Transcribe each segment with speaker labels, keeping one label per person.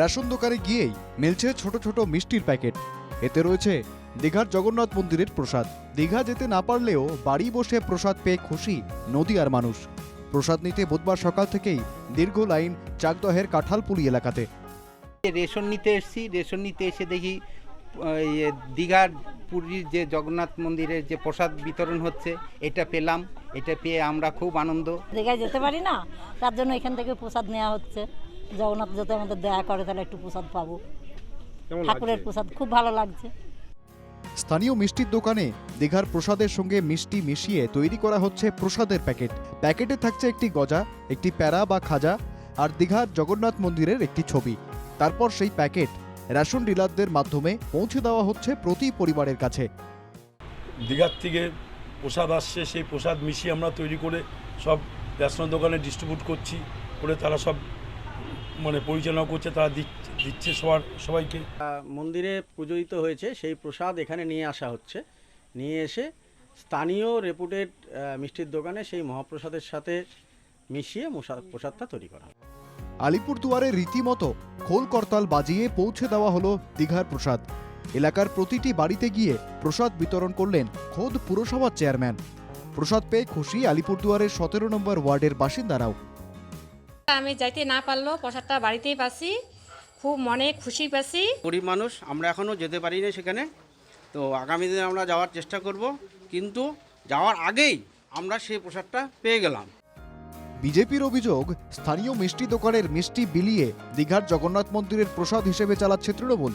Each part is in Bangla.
Speaker 1: রেশন দোকানে গিয়েই মিলছে ছোট ছোট মিষ্টির প্যাকেট। এতে রয়েছে দীঘার জগন্নাথ মন্দিরের প্রসাদ। দীঘা যেতে না পারলেও বাড়ি বসে প্রসাদ পেয়ে খুশি নদীয়ার মানুষ। প্রসাদ নিতে বুধবার সকাল থেকেই দীর্ঘ লাইন চাকদহের কাঁঠালপুলি এলাকাতে।
Speaker 2: রেশন নিতে এসেছি। রেশন নিতে এসে দেখি দীঘার পুরীর যে জগন্নাথ মন্দিরের যে প্রসাদ বিতরণ হচ্ছে এটা পেলাম। এটা পেয়ে আমরা খুব আনন্দ।
Speaker 3: দীঘায় যেতে পারি না তার জন্য এখান থেকে প্রসাদ নেওয়া হচ্ছে। জগন্নাথ যাতে আমাদের দয়া করে তাহলে একটু প্রসাদ পাবো। ঠাকুরের প্রসাদ খুব ভালো লাগছে।
Speaker 1: স্থানীয় মিষ্টির দোকানে দীঘার প্রসাদের সঙ্গে মিষ্টি মিশিয়ে তৈরি করা হচ্ছে প্রসাদের প্যাকেট। প্যাকেটে থাকছে একটি গজা একটি প্যারা বা খাজা আর দীঘার জগন্নাথ মন্দিরের একটি ছবি। তারপর সেই প্যাকেট রেশন ডিলারদের মাধ্যমে পৌঁছে দেওয়া হচ্ছে প্রতি পরিবারের কাছে।
Speaker 4: দীঘার থেকে প্রসাদ আসছে সেই প্রসাদ মিশিয়ে আমরা তৈরি করে সব রেশন দোকানে ডিস্ট্রিবিউট করছি করে তারা সব মানে পরিচালনা করছে তারা দিচ্ছে দিচ্ছে সবার সবাইকে।
Speaker 5: মন্দিরে পূজিত হয়েছে সেই প্রসাদ এখানে নিয়ে আসা হচ্ছে। নিয়ে এসে স্থানীয় রেপুটেড মিষ্টির দোকানে সেই মহাপ্রসাদের সাথে মিশিয়ে মশা- প্রসাদটা তৈরি করা হয়।
Speaker 1: আলিপুরদুয়ারে রীতিমতো খোল করতাল বাজিয়ে পৌঁছে দেওয়া হলো দীঘার প্রসাদ। এলাকার প্রতিটি বাড়িতে গিয়ে প্রসাদ বিতরণ করলেন খোদ পুরসভার চেয়ারম্যান। প্রসাদ পেয়ে খুশি আলিপুরদুয়ারের সতেরো নম্বর ওয়ার্ডের বাসিন্দারাও।
Speaker 6: আমি যাইতে না পারলেও প্রসাদটা বাড়িতেই পাচ্ছি খুব মনে খুশি পাচ্ছি।
Speaker 5: গরিব মানুষ আমরা এখনও যেতে পারি না সেখানে তো আগামী দিনে আমরা যাওয়ার চেষ্টা করব কিন্তু যাওয়ার আগেই আমরা সেই প্রসাদটা পেয়ে গেলাম।
Speaker 1: বিজেপির অভিযোগ স্থানীয় মিষ্টি দোকানের মিষ্টি বিলিয়ে দীঘার জগন্নাথ মন্দিরের প্রসাদ হিসেবে চালাচ্ছে তৃণমূল।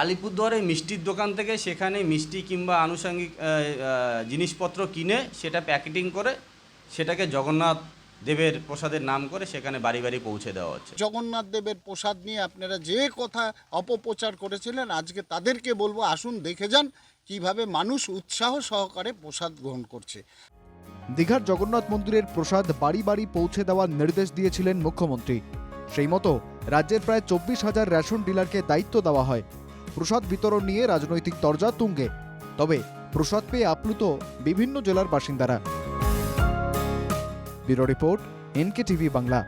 Speaker 7: আলিপুরদুয়ারে মিষ্টির দোকান থেকে সেখানে মিষ্টি কিংবা আনুষঙ্গিক জিনিসপত্র কিনে সেটা প্যাকেটিং করে সেটাকে জগন্নাথ দেবের প্রসাদের নাম করে সেখানে বাড়ি বাড়ি পৌঁছে দেওয়া হচ্ছে।
Speaker 8: জগন্নাথ দেবের প্রসাদ নিয়ে আপনারা যে কথা অপপ্রচার করেছিলেন আজকে তাদেরকে বলব আসুন দেখে যান কীভাবে মানুষ উৎসাহ সহকারে প্রসাদ গ্রহণ করছে।
Speaker 1: দীঘার জগন্নাথ মন্দিরের প্রসাদ বাড়ি বাড়ি পৌঁছে দেওয়ার নির্দেশ দিয়েছিলেন মুখ্যমন্ত্রী। সেই মতো রাজ্যের প্রায় চব্বিশ হাজার রেশন ডিলারকে দায়িত্ব দেওয়া হয়। প্রসাদ বিতরণ নিয়ে রাজনৈতিক তরজা তুঙ্গে। তবে প্রসাদ পেয়ে আপ্লুত বিভিন্ন জেলার বাসিন্দারা। Bureau report NK TV Bangla.